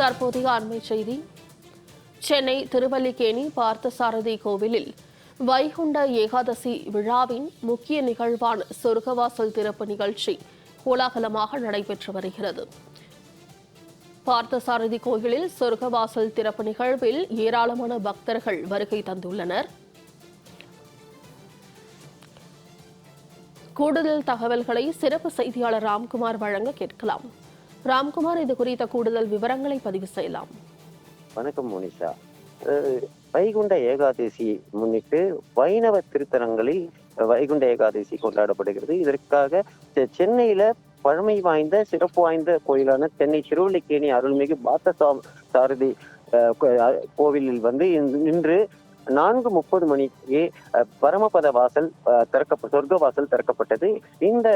தற்போதைய அண்மை செய்தி. சென்னை திருவல்லிக்கேணி பார்த்தசாரதி கோவிலில் வைகுண்ட ஏகாதசி விழாவின் முக்கிய நிகழ்வான சொர்க்கவாசல் திறப்பு நிகழ்ச்சி கோலாகலமாக நடைபெற்று வருகிறது. பார்த்தசாரதி கோயிலில் சொர்க்கவாசல் திறப்பு நிகழ்வில் ஏராளமான பக்தர்கள் வருகை தந்துள்ளனர். கூடுதல் தகவல்களை சிறப்பு செய்தியாளர் ராம்குமார் வழங்க கேட்கலாம். ராம்குமார் இது குறித்த கூடுதல் விவரங்களை பதிவு செய்யலாம். வணக்கம் மோனிஷா. வைகுண்ட ஏகாதசி முன்னிட்டு வைணவ திருத்தலங்களில் வைகுண்ட ஏகாதசி கொண்டாடப்படுகிறது. இதற்காக செ- சென்னையில பழமை வாய்ந்த சிறப்பு வாய்ந்த கோயிலான சென்னை திருவல்லிக்கேணி அருள்மிகு பாத்த சாரதி கோவிலில் வந்து இன்று- இன்று நான்கு முப்பது மணிக்கு பரமபத வாசல் திறக்க சொர்க்க வாசல் திறக்கப்பட்டது. இந்த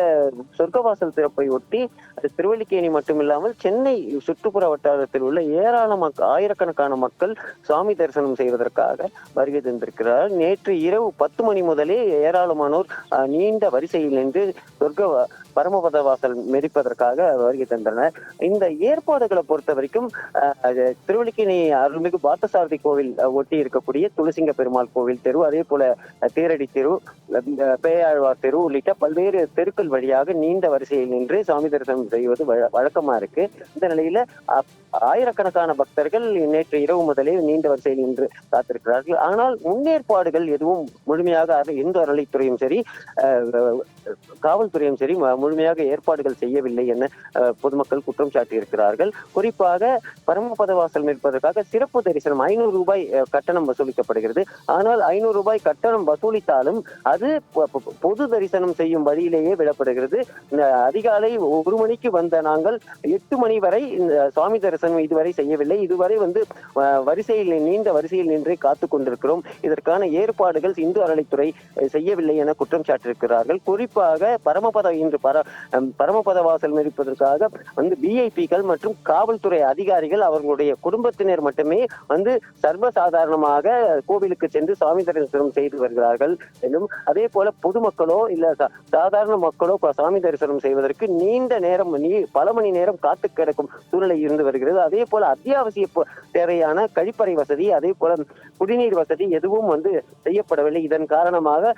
சொர்க்க வாசல் திறப்பை ஒட்டி அது திருவல்லிக்கேணி மட்டுமில்லாமல் சென்னை சுற்றுப்புற வட்டாரத்தில் உள்ள ஏராளமான ஆயிரக்கணக்கான மக்கள் சுவாமி தரிசனம் செய்வதற்காக வருகை தந்திருக்கிறார். நேற்று இரவு பத்து மணி முதலே ஏராளமானோர் அஹ், நீண்ட வரிசையில் நின்று சொர்க்க பரமபத வாசல் மெதிப்பதற்காக வருகை தந்தனர் இந்த ஏற்பாடுகளை பொறுத்த வரைக்கும் அஹ், அருள்மிகு பார்த்தசாரதி கோவில் ஒட்டி இருக்கக்கூடிய துளசிங்க பெருமாள் கோவில் தெரு அதே போல தேரடி தெரு பேயாழ்வார் தெரு உள்ளிட்ட பல்வேறு தெருக்கள் வழியாக நீண்ட வரிசையில் நின்று சாமி தரிசனம் செய்வது வழ- வழக்கமா இருக்கு. இந்த நிலையில ஆயிரக்கணக்கான பக்தர்கள் நேற்று இரவு முதலே நீண்ட வரிசையில் நின்று காத்திருக்கிறார்கள். ஆனால் முன்னேற்பாடுகள் எதுவும் முழுமையாக இந்து அறநிலைத்துறையும் சரி அஹ், காவல்துறையும் சரி முழுமையாக ஏற்பாடுகள் செய்யவில்லை என பொதுமக்கள் குற்றம் சாட்டி இருக்கிறார்கள் குறிப்பாக பரமபத வாசல் நிற்பதற்காக சிறப்பு தரிசனம் ஐநூறு ரூபாய் கட்டணம் வசூலிக்கப்படுகிறது. ஆனால் ஐநூறு ரூபாய் கட்டணம் வசூலித்தாலும் அது பொது தரிசனம் செய்யும் வழியிலேயே விடப்படுகிறது. அதிகாலை ஒரு மணிக்கு வந்த நாங்கள் எட்டு மணி வரை இந்த சுவாமி தரிசனம் இதுவரை செய்யவில்லை. இதுவரை வந்து வரிசையில் நீண்ட வரிசையில் நின்றே காத்து கொண்டிருக்கிறோம். இதற்கான ஏற்பாடுகள் இந்து அறநிலைத்துறை செய்யவில்லை என குற்றம் சாட்டியிருக்கிறார்கள். குறிப்பாக பரமபத இன்று பர பரமபத வாசல் நிற்பதற்காக வந்து பிஐபிகள் மற்றும் காவல்துறை அதிகாரிகள் அவர்களுடைய குடும்பத்தினர் மட்டுமே வந்து சர்வசாதாரணமாக கோவிலுக்கு சென்று சுவாமி தரிசனம் செய்து வருகிறார்கள் என்றும் அதே போல பொதுமக்களோ இல்ல சாதாரண மக்களோ சாமி தரிசனம் செய்வதற்கு நீண்ட நேரம் நீ பல மணி நேரம் காத்து கிடக்கும் சூழ்நிலை இருந்து வருகிறது. அதே போல அத்தியாவசிய தேவையான கழிப்பறை வசதி அதே போல குடிநீர் வசதி எதுவும் வந்து செய்யப்படவில்லை. இதன் காரணமாக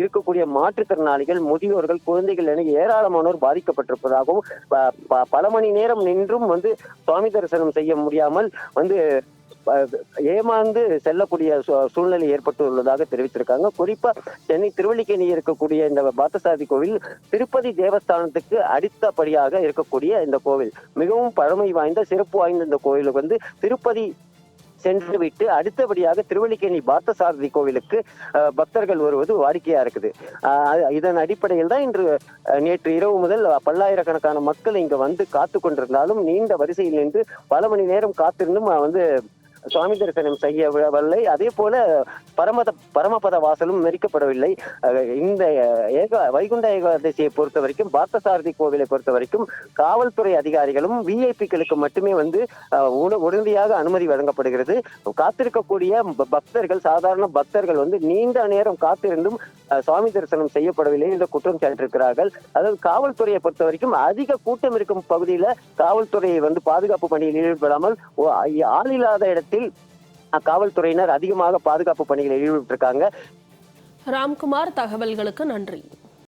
இருக்கக்கூடிய மாற்றுத்திறனாளிகள் முதியோர்கள் குழந்தைகள் என ஏராளமானோர் பாதிக்கப்பட்டிருப்பதாகவும் பல மணி நேரம் நின்றும் வந்து சுவாமி தரிசனம் செய்ய முடியாமல் வந்து ஏமாந்து செல்லக்கூடிய சூழ்நிலை ஏற்பட்டுள்ளதாக தெரிவித்திருக்காங்க. குறிப்பா சென்னை திருவல்லிக்கேணி இருக்கக்கூடிய இந்த பாத்தசாதி கோவில் திருப்பதி தேவஸ்தானத்துக்கு அடுத்தபடியாக இருக்கக்கூடிய இந்த கோவில். மிகவும் பழமை வாய்ந்த சிறப்பு வாய்ந்த இந்த கோவிலுக்கு வந்து திருப்பதி சென்று விட்டு அடுத்தபடியாக திருவல்லிக்கேணி பார்த்தசாரதி கோவிலுக்கு பக்தர்கள் வருவது வாடிக்கையா இருக்குது. இதன் அடிப்படையில் தான் இன்று அஹ், நேற்று இரவு முதல் பல்லாயிரக்கணக்கான மக்கள் இங்க வந்து காத்து கொண்டிருந்தாலும் நீண்ட வரிசையில் நின்று பல மணி நேரம் காத்திருந்தும் வந்து சுவாமி தரிசனம் செய்யவில்லை அதே போல பரமத பரமபத வாசலும் மெரிக்கப்படவில்லை. இந்த ஏக வைகுண்ட ஏகாதசியை பொறுத்த வரைக்கும் பார்த்தசாரதி கோவிலை பொறுத்த வரைக்கும் காவல்துறை அதிகாரிகளும் விஐபிக்களுக்கு மட்டுமே வந்து உடனடியாக அனுமதி வழங்கப்படுகிறது. காத்திருக்கக்கூடிய பக்தர்கள் சாதாரண பக்தர்கள் வந்து நீண்ட நேரம் காத்திருந்தும் சுவாமி தரிசனம் செய்யப்படவில்லை என்று குற்றம் சாட்டிருக்கிறார்கள் அதாவது காவல்துறையை பொறுத்த வரைக்கும் அதிக கூட்டம் இருக்கும் பகுதியில காவல்துறையை வந்து பாதுகாப்பு பணியில் ஈடுபடாமல் ஆள் இல்லாத இடத்தில் அஹ், காவல்துறையினர் அதிகமாக பாதுகாப்பு பணியில் ஈடுபட்டிருக்காங்க. ராம்குமார் தகவல்களுக்கு நன்றி.